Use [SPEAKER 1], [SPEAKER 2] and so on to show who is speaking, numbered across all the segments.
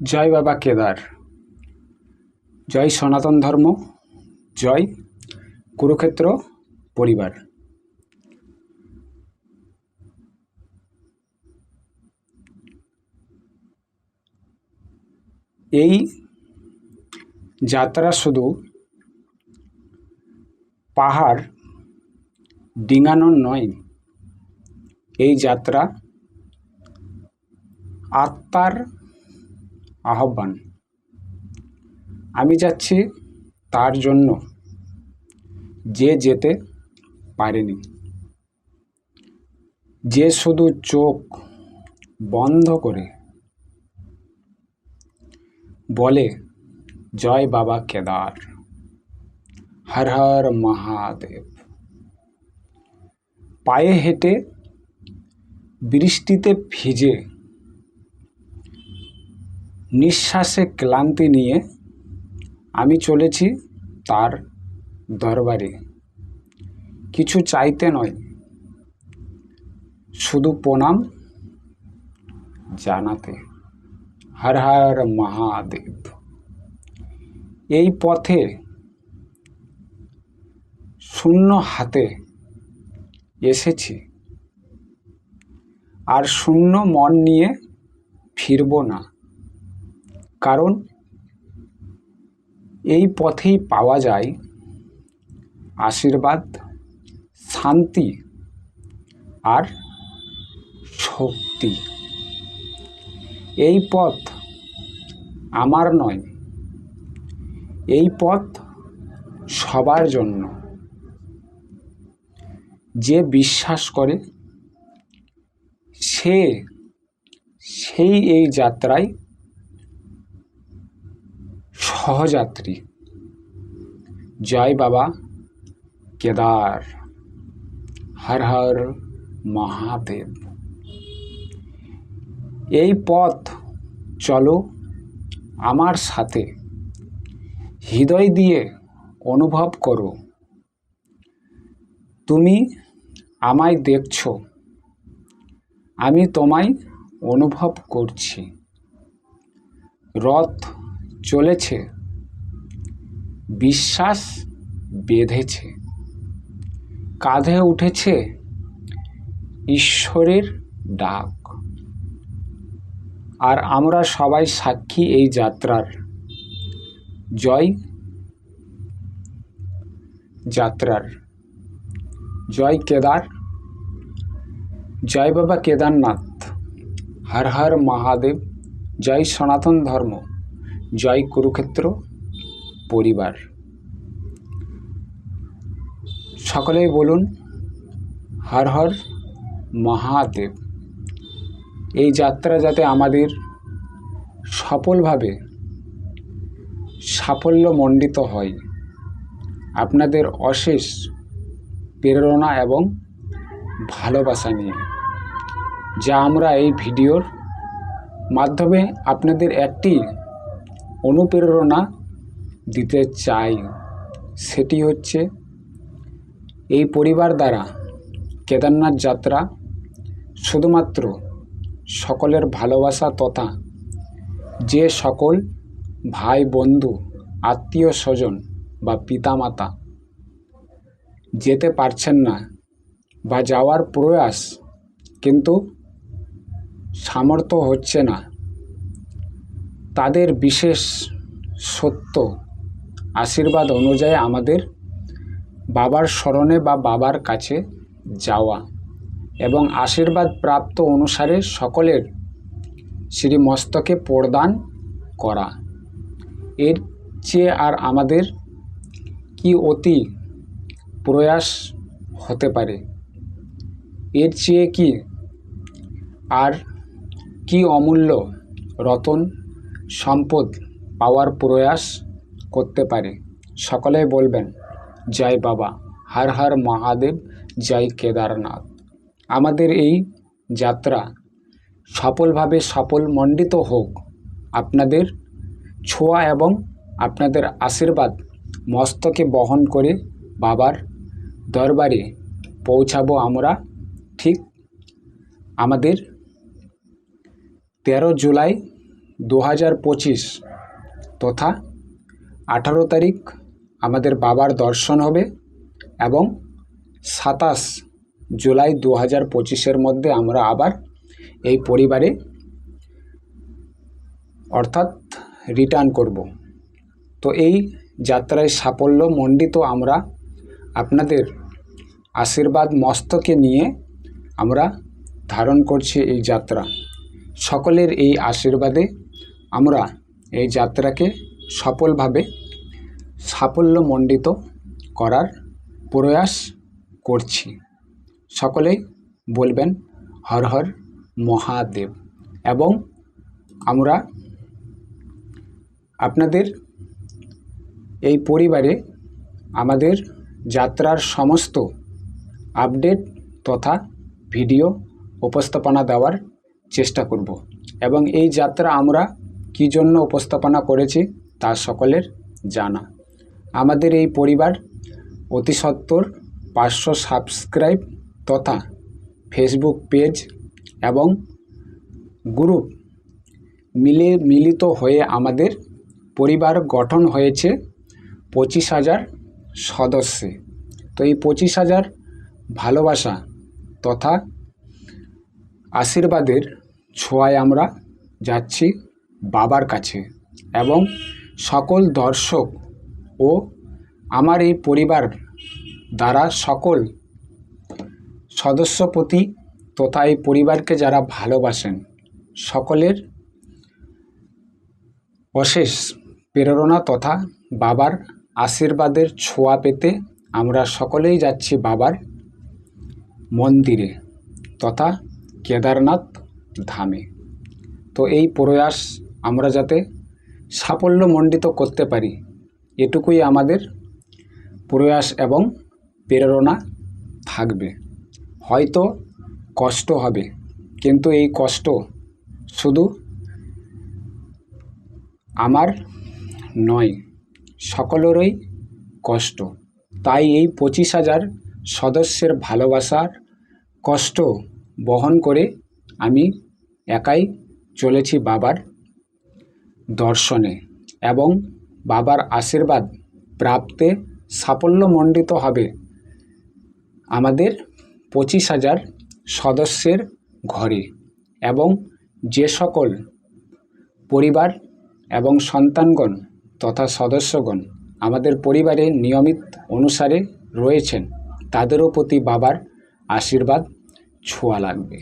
[SPEAKER 1] জয় বাবা কেদার। জয় সনাতন ধর্ম। জয় কুরুক্ষেত্র পরিবার। এই যাত্রা শুধু পাহাড় ডিঙানোর নয়, এই যাত্রা আত্মার আহ্বান। আমি যাচ্ছি তার জন্য। যে যেতে পারেনি। যে শুধু চোখ বন্ধ করে বলে, জয় বাবা কেদার। হর হর মহাদেব। পায়ে হেঁটে বৃষ্টিতে ভিজে নিঃশ্বাসে ক্লান্তি নিয়ে আমি চলেছি তার দরবারে। কিছু চাইতে নয়, শুধু প্রণাম জানাতে। হর হর মহাদেব। এই পথে শূন্য হাতে এসেছি। আর শূন্য মন নিয়ে ফিরব না। কারণ এই পথেই পাওয়া যায় আশীর্বাদ, শান্তি আর শক্তি। এই পথ আমার নয়, এই পথ সবার জন্য। যে বিশ্বাস করে, সে সেই এই যাত্রায় সহযাত্রী। জয় বাবা, কেদার। হর হর মহাদেব। এই পথ চলো আমার সাথে। হৃদয় দিয়ে অনুভব করো। তুমি আমায় দেখছ। আমি তোমায় অনুভব করছি। রথ চলেছে। বিশ্বাস বেঁধেছে। কাঁধে উঠেছে ঈশ্বরের ডাক। আর আমরা সবাই সাক্ষী এই যাত্রার। জয় যাত্রার। জয় কেদার। জয় বাবা কেদারনাথ। হর হর মহাদেব। জয় সনাতন ধর্ম। জয় কুরুক্ষেত্র। পরিবার। সকলেই বলুন, হর হর মহাদেব। এই যাত্রা যাতে আমাদের সফলভাবে সাফল্যমণ্ডিত হয়, আপনাদের অশেষ প্রেরণা এবং ভালোবাসা নিয়ে। যা আমরা এই ভিডিওর মাধ্যমে আপনাদের একটি অনুপ্রেরণা দিতে চাই, সেটি হচ্ছে এই পরিবার দ্বারা কেদারনাথ যাত্রা শুধুমাত্র সকলের ভালোবাসা তথা যে সকল ভাই, বন্ধু, আত্মীয়, স্বজন বা পিতামাতা যেতে পারছেন না বা যাওয়ার প্রয়াস কিন্তু সামর্থ্য হচ্ছে না, তাদের বিশেষ সত্য আশীর্বাদ অনুযায়ী আমাদের বাবার স্মরণে বা বাবার কাছে যাওয়া এবং আশীর্বাদ প্রাপ্ত অনুসারে সকলের শ্রীমস্তকে প্রদান করা। এর চেয়ে আর আমাদের কি অতি প্রয়াস হতে পারে? এর চেয়ে কি? আর কি অমূল্য রতন সম্পদ পাওয়ার প্রয়াস করতে পারে। সকলে বলবেন, জয় বাবা, হর হর মহাদেব, জয় কেদারনাথ। আমাদের এই যাত্রা সফলভাবে সফল মণ্ডিত হোক। আপনাদের ছোঁয়া এবং আপনাদের আশীর্বাদ মস্তকে বহন করে বাবার দরবারে পৌঁছাবো আমরা ঠিক আমাদের তেরো জুলাই দু হাজার পঁচিশ তথা আঠারো তারিখ আমাদের বাবার দর্শন হবে এবং সাতাশ জুলাই দু হাজার পঁচিশের মধ্যে আমরা আবার এই পরিবারে অর্থাৎ রিটার্ন করব। তো এই যাত্রায় সাফল্য মণ্ডিত আমরা আপনাদের আশীর্বাদ মস্তকে নিয়ে আমরা ধারণ করছি এই যাত্রা। সকলের এই আশীর্বাদে আমরা এই যাত্রাকে সফলভাবে সাফল্যমণ্ডিত করার প্রয়াস করছি। সকলেই বলবেন, হর হর মহাদেব। এবং আমরা আপনাদের এই পরিবারে আমাদের যাত্রার সমস্ত আপডেট তথা ভিডিও উপস্থাপনা দেওয়ার চেষ্টা করব। এবং এই যাত্রা আমরা কী জন্য উপস্থাপনা করেছি তা সকলের জানা। আমাদের এই পরিবার অতি সত্বর পাঁচশো সাবস্ক্রাইব তথা ফেসবুক পেজ এবং গ্রুপ মিলে মিলিত হয়ে আমাদের পরিবার গঠন হয়েছে পঁচিশ হাজার সদস্যে। তো এই পঁচিশ হাজার ভালোবাসা তথা আশীর্বাদের ছোঁয়ায় আমরা যাচ্ছি বাবার কাছে এবং সকল দর্শক ও আমার এই পরিবার দ্বারা সকল সদস্যপতি তথা এই পরিবারকে যারা ভালোবাসেন, সকলের অশেষ প্রেরণা তথা বাবার আশীর্বাদের ছোঁয়া পেতে আমরা সকলেই যাচ্ছি বাবার মন্দিরে তথা কেদারনাথ ধামে। তো এই প্রয়াস আমরা যাতে সাফল্যমণ্ডিত করতে পারি। এটুকুই আমাদের প্রয়াস এবং প্রেরণা থাকবে। হয়তো কষ্ট হবে, কিন্তু এই কষ্ট শুধু আমার নয়, সকলেরই কষ্ট। তাই এই পঁচিশ হাজার সদস্যের ভালোবাসার কষ্ট বহন করে আমি একাই চলেছি বাবার দর্শনে এবং বাবার আশীর্বাদ প্রাপ্তে সাফল্যমণ্ডিত হবে। আমাদের পঁচিশ হাজার সদস্যের ঘরে এবং যে সকল পরিবার এবং সন্তানগণ তথা সদস্যগণ আমাদের পরিবারে নিয়মিত অনুসারে রয়েছেন, তাদেরও প্রতি বাবার আশীর্বাদ ছোঁয়া লাগবে।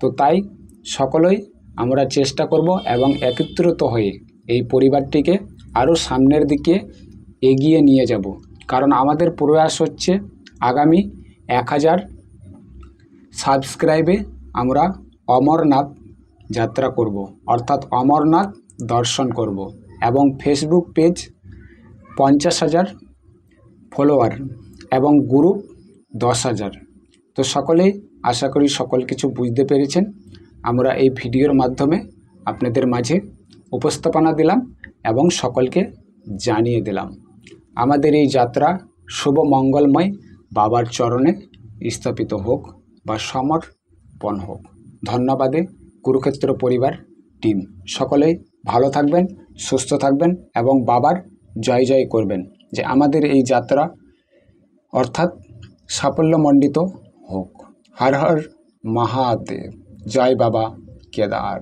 [SPEAKER 1] তো তাই সকলেই আমরা চেষ্টা করব এবং একত্রিত হয়ে এই পরিবারটিকে আরও সামনের দিকে এগিয়ে নিয়ে যাব। কারণ আমাদের প্রয়াস হচ্ছে আগামী এক হাজার সাবস্ক্রাইবে আমরা অমরনাথ যাত্রা করব। অর্থাৎ অমরনাথ দর্শন করব এবং ফেসবুক পেজ পঞ্চাশ হাজার ফলোয়ার এবং গ্রুপ দশ হাজার। তো সকলেই আশা করি সকল কিছু বুঝতে পেরেছেন। আমরা এই ভিডিওর মাধ্যমে আপনাদের মাঝে উপস্থাপনা দিলাম এবং সকলকে জানিয়ে দিলাম। আমাদের এই যাত্রা শুভ মঙ্গলময় বাবার চরণে স্থাপিত হোক বা সমর্পণ হোক। ধন্যবাদে কুরুক্ষেত্র পরিবার, টিম। সকলেই ভালো থাকবেন, সুস্থ থাকবেন এবং বাবার জয় জয় করবেন যে আমাদের এই যাত্রা অর্থাৎ সাফল্যমণ্ডিত হোক। হর হর মহাদেব। জয় বাবা কেদার